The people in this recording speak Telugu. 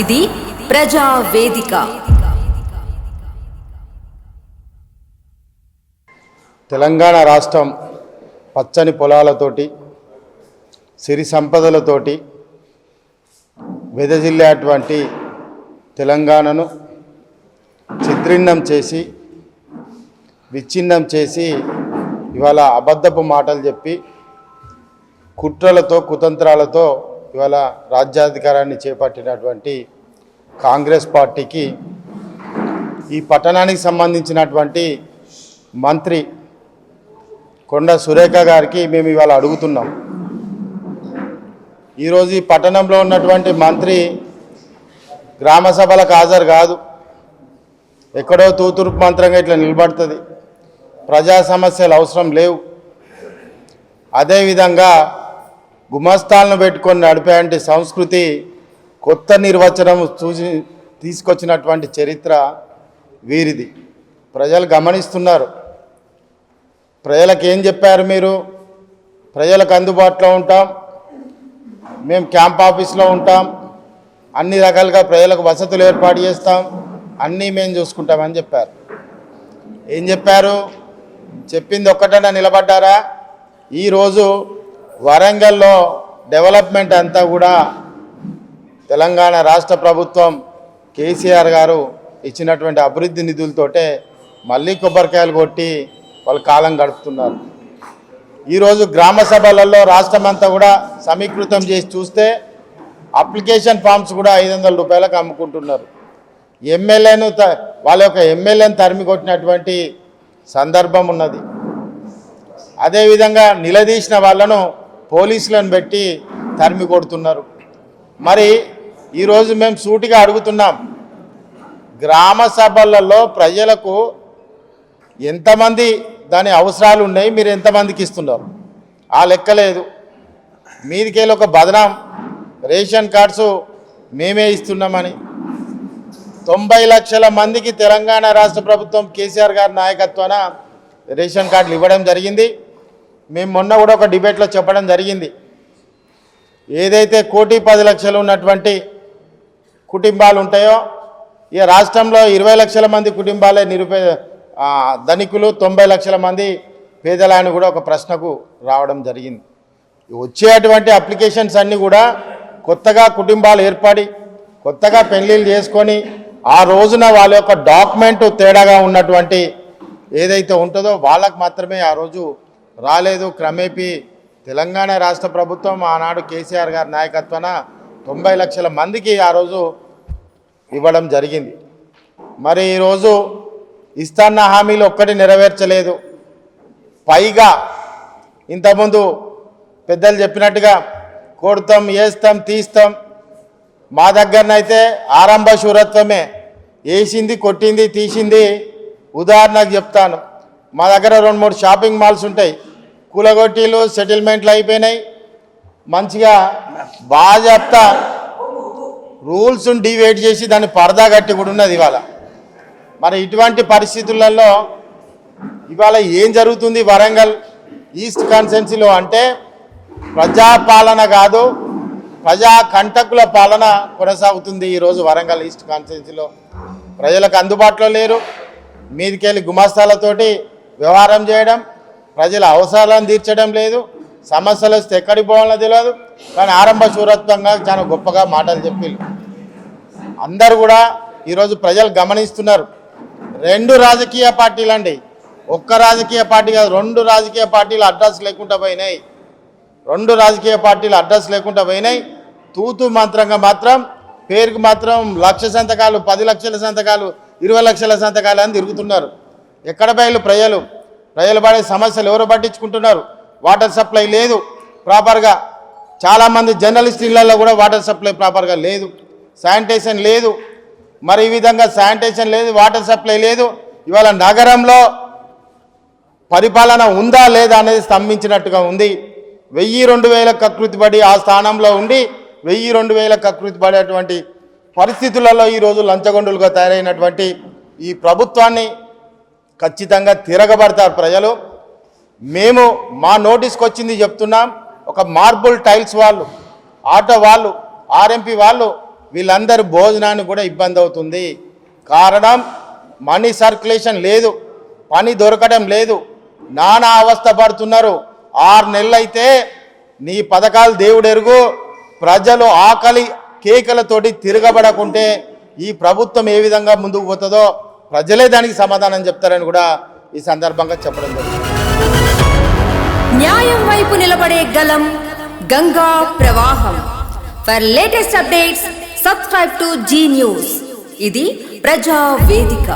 ఇది ప్రజావేదిక తెలంగాణ రాష్ట్రం పచ్చని పొలాలతోటి సిరి సంపదలతోటి వెదజిల్లేటువంటి తెలంగాణను చిత్రిన్నం చేసి విచ్ఛిన్నం చేసి ఇవాళ అబద్ధపు మాటలు చెప్పి కుట్రలతో కుతంత్రాలతో ఇవాళ రాజ్యాధికారాన్ని చేపట్టినటువంటి కాంగ్రెస్ పార్టీకి ఈ పట్టణానికి సంబంధించినటువంటి మంత్రి కొండ సురేఖ గారికి మేము ఇవాళ అడుగుతున్నాం. ఈరోజు ఈ పట్టణంలో ఉన్నటువంటి మంత్రి గ్రామ సభలకు హాజరు కాదు. ఎక్కడో తూతురు మంత్రంగా ఇట్లా నిలబడుతుంది. ప్రజా సమస్యలు అవసరం లేవు. అదేవిధంగా గుమస్తాలను పెట్టుకొని నడిపేంటి సంస్కృతి కొత్త నిర్వచనం చూసి తీసుకొచ్చినటువంటి చరిత్ర వీరిది. ప్రజలు గమనిస్తున్నారు. ప్రజలకు ఏం చెప్పారు మీరు? ప్రజలకు అందుబాటులో ఉంటాం. మేము క్యాంప్ ఆఫీస్లో ఉంటాం. అన్ని రకాలుగా ప్రజలకు వసతులు ఏర్పాటు చేస్తాం. అన్నీ మేము చూసుకుంటామని చెప్పారు. ఏం చెప్పారు? చెప్పింది ఒక్కటన్నా నిలబడ్డారా? ఈరోజు వరంగల్లో డెవలప్మెంట్ అంతా కూడా తెలంగాణ రాష్ట్ర ప్రభుత్వం కేసీఆర్ గారు ఇచ్చినటువంటి అభివృద్ధి నిధులతోటే మళ్ళీ కొబ్బరికాయలు కొట్టి వాళ్ళు కాలం గడుపుతున్నారు. ఈరోజు గ్రామ సభలలో రాష్ట్రం అంతా కూడా సమీకృతం చేసి చూస్తే అప్లికేషన్ ఫామ్స్ కూడా ఐదు వందల రూపాయలకు అమ్ముకుంటున్నారు. ఎమ్మెల్యేను త వాళ్ళ యొక్క ఎమ్మెల్యేను తరిమి కొట్టినటువంటి సందర్భం ఉన్నది. అదేవిధంగా నిలదీసిన వాళ్ళను పోలీసులను పెట్టి తరిమి కొడుతున్నారు. మరి ఈరోజు మేము సూటిగా అడుగుతున్నాం గ్రామ సభలలో ప్రజలకు ఎంతమంది దాని అవసరాలు ఉన్నాయి మీరు ఎంతమందికి ఇస్తున్నారు? ఆ లెక్కలేదు మీదికెళ్ళి ఒక బదనాం రేషన్ కార్డ్స్ మేమే ఇస్తున్నామని. తొంభై లక్షల మందికి తెలంగాణ రాష్ట్ర ప్రభుత్వం కేసీఆర్ గారి నాయకత్వాన రేషన్ కార్డులు ఇవ్వడం జరిగింది. మేము మొన్న కూడా ఒక డిబేట్లో చెప్పడం జరిగింది. ఏదైతే కోటి పది లక్షలు ఉన్నటువంటి కుటుంబాలు ఉంటాయో ఈ రాష్ట్రంలో ఇరవై లక్షల మంది కుటుంబాలే నిరుపే ధనికులు తొంభై లక్షల మంది పేదలని కూడా ఒక ప్రశ్నకు రావడం జరిగింది. వచ్చేటువంటి అప్లికేషన్స్ అన్నీ కూడా కొత్తగా కుటుంబాలు ఏర్పడి కొత్తగా పెళ్ళిళ్ళు చేసుకొని ఆ రోజున వాళ్ళ యొక్క డాక్యుమెంట్ తేడాగా ఉన్నటువంటి ఏదైతే ఉంటుందో వాళ్ళకు మాత్రమే ఆ రోజు రాలేదు. క్రమేపీ తెలంగాణ రాష్ట్ర ప్రభుత్వం ఆనాడు కేసీఆర్ గారి నాయకత్వాన తొంభై లక్షల మందికి ఆ రోజు ఇవ్వడం జరిగింది. మరి ఈరోజు ఇస్తాన్న హామీలు ఒక్కటి నెరవేర్చలేదు. పైగా ఇంతకుముందు పెద్దలు చెప్పినట్టుగా కొడతాం వేస్తాం తీస్తాం. మా దగ్గరనైతే ఆరంభ శూరత్వమే. వేసింది కొట్టింది తీసింది. ఉదాహరణకు చెప్తాను. మా దగ్గర రెండు మూడు షాపింగ్ మాల్స్ ఉంటాయి. కూలగొట్టీలు సెటిల్మెంట్లు అయిపోయినాయి. మంచిగా బాజప్త రూల్స్ను రూల్స్ని చేసి దాన్ని పరదా కట్టి కూడా ఉన్నది ఇవాళ. మరి ఇటువంటి పరిస్థితులలో ఇవాళ ఏం జరుగుతుంది వరంగల్ ఈస్ట్ కాన్స్టెన్సీలో అంటే ప్రజాపాలన కాదు ప్రజా కంటకుల పాలన కొనసాగుతుంది ఈరోజు వరంగల్ ఈస్ట్ కాన్స్టెన్సీలో ప్రజలకు అందుబాటులో లేరు. మీదికెళ్ళి గుమాస్తాలతోటి వ్యవహారం చేయడం ప్రజల అవసరాలను తీర్చడం లేదు. సమస్యలు వస్తే ఎక్కడికి పోవాలో తెలియదు కానీ ఆరంభ శూరత్వంగా చాలా గొప్పగా మాటలు చెప్పి అందరూ కూడా ఈరోజు ప్రజలు గమనిస్తున్నారు. రెండు రాజకీయ పార్టీలు అండి. ఒక్క రాజకీయ పార్టీ కాదు రెండు రాజకీయ పార్టీలు అడ్రస్ లేకుండా పోయినాయి. రెండు రాజకీయ పార్టీలు అడ్రస్ లేకుండా పోయినాయి. తూతు మంత్రంగా మాత్రం పేరుకు మాత్రం లక్ష సంతకాలు పది లక్షల సంతకాలు ఇరవై లక్షల సంతకాలు అని తిరుగుతున్నారు. ఎక్కడ బయలు ప్రజలు? ప్రజలు పడే సమస్యలు ఎవరు పట్టించుకుంటున్నారు? వాటర్ సప్లై లేదు. ప్రాపర్గా చాలామంది జర్నలిస్ట్ ఇళ్ళలో కూడా వాటర్ సప్లై ప్రాపర్గా లేదు. శానిటేషన్ లేదు. మరి ఈ విధంగా శానిటేషన్ లేదు వాటర్ సప్లై లేదు. ఇవాళ నగరంలో పరిపాలన ఉందా లేదా అనేది స్తంభించినట్టుగా ఉంది. వెయ్యి రెండు వేల కకృతి పడి ఆ స్థానంలో ఉండి వెయ్యి రెండు వేల కకృతి పడేటువంటి పరిస్థితులలో ఈరోజు లంచగొండులుగా తయారైనటువంటి ఈ ప్రభుత్వాన్ని ఖచ్చితంగా తిరగబడతారు ప్రజలు. మేము మా నోటీస్కి వచ్చింది చెప్తున్నాం. ఒక మార్బుల్ టైల్స్ వాళ్ళు ఆటో వాళ్ళు ఆర్ఎంపీ వాళ్ళు వీళ్ళందరూ భోజనానికి కూడా ఇబ్బంది అవుతుంది. కారణం మనీ సర్క్యులేషన్ లేదు పని దొరకడం లేదు. నానా అవస్థ పడుతున్నారు. ఆరు నెలలైతే నీ పథకాలు దేవుడెరుగు. ప్రజలు ఆకలి కేకలతోటి తిరగబడకుంటే ఈ ప్రభుత్వం ఏ విధంగా ముందుకు పోతుందో ప్రజలే దానికి సమాధానం చెప్తారని కూడా ఈ సందర్భంగా చెప్పడం జరిగింది. న్యాయం వైపు నిలబడే గలం గంగా ప్రవాహం. For latest updates subscribe to Zee News ఇది ప్రజా వేదిక.